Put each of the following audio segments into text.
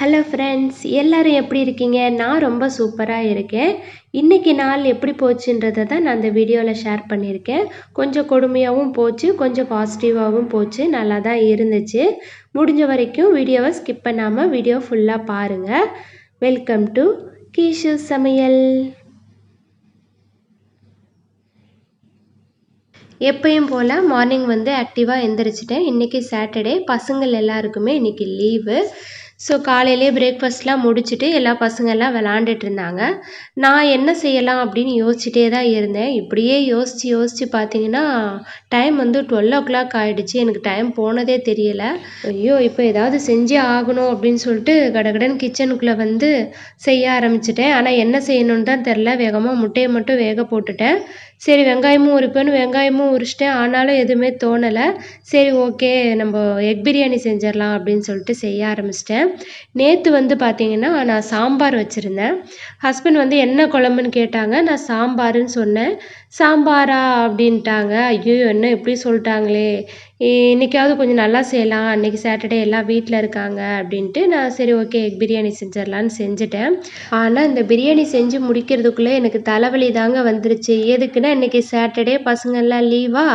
Hello friends எல்லோரும் எப்படி இருக்கீங்க? நான் ரொம்ப சூப்பராக இருக்கேன். இன்றைக்கி நாள் எப்படி போச்சுன்றதை தான் நான் இந்த வீடியோவில் ஷேர் பண்ணியிருக்கேன். கொஞ்சம் கொடுமையாகவும் போச்சு கொஞ்சம் பாசிட்டிவாகவும் போச்சு நல்லா தான் இருந்துச்சு. முடிஞ்ச வரைக்கும் வீடியோவை ஸ்கிப் பண்ணாமல் வீடியோ ஃபுல்லாக பாருங்கள் வெல்கம் டு கீஷு சமையல். எப்பயும் போல் மார்னிங் வந்து ஆக்டிவாக எந்திரிச்சிட்டேன். இன்றைக்கி சாட்டர்டே பசங்கள் எல்லாருக்குமே இன்றைக்கி லீவு ஸோ காலையிலே பிரேக்ஃபாஸ்ட்லாம் முடிச்சுட்டு எல்லா பசங்கள்லாம் விளாண்டுட்டு இருந்தாங்க நான் என்ன செய்யலாம் அப்படின்னு யோசிச்சுட்டே தான் இருந்தேன். இப்படியே யோசித்து யோசித்து பார்த்தீங்கன்னா டைம் வந்து டுவெல் ஓ கிளாக் ஆகிடுச்சு எனக்கு டைம் போனதே தெரியல. ஐயோ இப்போ ஏதாவது செஞ்சே ஆகணும் அப்படின்னு சொல்லிட்டு கடகடன் கிச்சனுக்குள்ளே வந்து செய்ய ஆரம்பிச்சிட்டேன். ஆனால் என்ன செய்யணுன்னு தான் தெரில வேகமாக முட்டையை மட்டும் வேக போட்டுட்டேன். சரி வெங்காயமும் உரிப்பேன்னு வெங்காயமும் உரிச்சிட்டேன். ஆனாலும் எதுவுமே தோணலை. சரி ஓகே நம்ம எக் பிரியாணி செஞ்சிடலாம் அப்படின்னு சொல்லிட்டு செய்ய ஆரம்பிச்சிட்டேன். நேற்று வந்து பார்த்திங்கன்னா நான் சாம்பார் வச்சுருந்தேன். ஹஸ்பண்ட் வந்து என்ன குழம்புன்னு கேட்டாங்க. நான் சாம்பாருன்னு சொன்னேன். சாம்பாரா அப்படின்ட்டாங்க. ஐயோ என்ன இப்படி சொல்லிட்டாங்களே. இன்றைக்காவது கொஞ்சம் நல்லா செய்யலாம். அன்றைக்கி சாட்டர்டே எல்லாம் வீட்டில் இருக்காங்க அப்படின்ட்டு நான் சரி ஓகே எக் பிரியாணி செஞ்சிடலான்னு செஞ்சுட்டேன். ஆனால் இந்த பிரியாணி செஞ்சு முடிக்கிறதுக்குள்ளே எனக்கு தலைவலி தாங்க வந்துருச்சு. எதுக்குன்னா இன்றைக்கி சாட்டர்டே பசங்கள்லாம் லீவா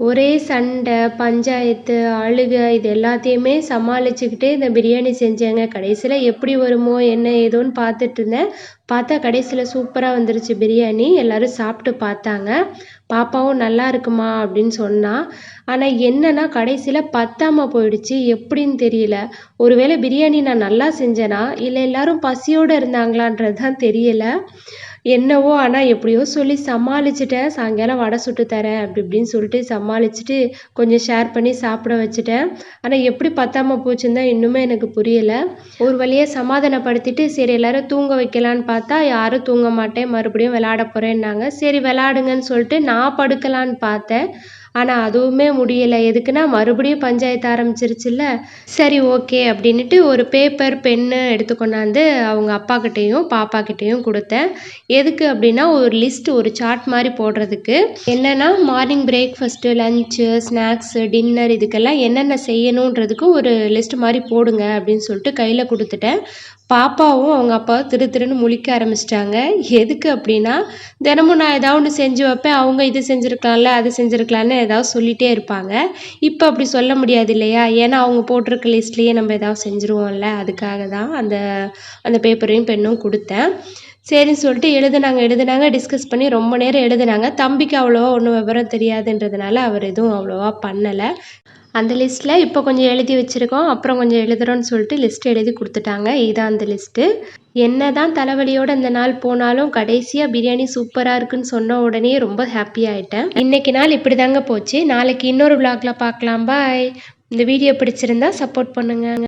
ஒரே சண்டை பஞ்சாயத்து அழுகை இது எல்லாத்தையுமே சமாளிச்சுக்கிட்டே இந்த பிரியாணி செஞ்சேங்க. கடைசியில் எப்படி வருமோ என்ன ஏதோன்னு பார்த்துட்டு இருந்தேன். பார்த்தா கடைசியில் சூப்பராக வந்துருச்சு பிரியாணி. எல்லோரும் சாப்பிட்டு பார்த்தாங்க. பாப்பாவும் நல்லா இருக்குமா அப்படின்னு சொன்னால் ஆனால் என்னன்னா கடைசியில் பத்தாமல் போயிடுச்சு. எப்படின்னு தெரியல. ஒருவேளை பிரியாணி நான் நல்லா செஞ்சேனா? இல்லை எல்லோரும் பசியோடு இருந்தாங்களான்றது தான் தெரியல. என்னவோ ஆனால் எப்படியோ சொல்லி சமாளிச்சிட்டேன். சாயங்காலம் வடை சுட்டு தரேன் அப்படி இப்படின்னு சொல்லிட்டு சமாளிச்சுட்டு கொஞ்சம் ஷேர் பண்ணி சாப்பிட வச்சுட்டேன். ஆனால் எப்படி பத்தாமல் போச்சுன்னு தான் இன்னுமே எனக்கு புரியலை. ஒரு வழியாக சமாதானப்படுத்திட்டு சரி எல்லோரும் தூங்க வைக்கலான்னு பார்த்தா யாரும் தூங்க மாட்டேன் மறுபடியும் விளாட போகிறேன்னாங்க சரி விளாடுங்கன்னு சொல்லிட்டு நான் படுக்கலான்னு பார்த்தேன். ஆனால் அதுவுமே முடியலை. எதுக்குன்னா மறுபடியும் பஞ்சாயத்து ஆரம்பிச்சிருச்சுல்ல. சரி ஓகே அப்படின்ட்டு ஒரு பேப்பர் பென்னு எடுத்து கொண்டாந்து அவங்க அப்பாக்கிட்டேயும் பாப்பாக்கிட்டேயும் கொடுத்தேன். எதுக்கு அப்படின்னா ஒரு லிஸ்ட் ஒரு சார்ட் மாதிரி போடுறதுக்கு. என்னென்னா morning breakfast lunch snacks dinner இதுக்கெல்லாம் என்னென்ன செய்யணுன்றதுக்கு ஒரு லிஸ்ட் மாதிரி போடுங்க அப்படின்னு சொல்லிட்டு கையில் கொடுத்துட்டேன். பாப்பாவும் அவங்க அப்பாவும் திரு திருன்னு முழிக்க ஆரம்பிச்சிட்டாங்க. எதுக்கு அப்படின்னா தினமும் நான் ஏதாவது ஒன்று செஞ்சு வைப்பேன் அவங்க இது செஞ்சுருக்கலாம்ல அது செஞ்சுருக்கலான்னு ஏதாவது சொல்லிகிட்டே இருப்பாங்க. இப்போ அப்படி சொல்ல முடியாது இல்லையா? ஏன்னா அவங்க போட்டிருக்க லிஸ்ட்லேயே நம்ம ஏதாவது செஞ்சுருவோம்ல அதுக்காக தான் அந்த அந்த பேப்பரையும் பெண்ணும் கொடுத்தேன். சரின்னு சொல்லிட்டு எழுதுனாங்க எழுதுனாங்க டிஸ்கஸ் பண்ணி ரொம்ப நேரம் எழுதுனாங்க. தம்பிக்கு அவ்வளோவா ஒன்றும் விவரம் தெரியாதுன்றதுனால அவர் எதுவும் அவ்வளோவா பண்ணலை. அந்த லிஸ்ட்டில் இப்போ கொஞ்சம் எழுதி வச்சுருக்கோம். அப்புறம் கொஞ்சம் எழுதுகிறோன்னு சொல்லிட்டு லிஸ்ட் எழுதி கொடுத்துட்டாங்க. இதுதான் அந்த லிஸ்ட்டு. என்ன தான் தலைவலியோடு அந்த நாள் போனாலும் கடைசியாக பிரியாணி சூப்பராக இருக்குன்னு சொன்ன உடனே ரொம்ப ஹாப்பி ஆகிட்டேன் இன்றைக்கி நாள் இப்படி தாங்க போச்சு. நாளைக்கு இன்னொரு விளாகில் பார்க்கலாம். பாய் இந்த வீடியோ பிடிச்சிருந்தா சப்போர்ட் பண்ணுங்கள்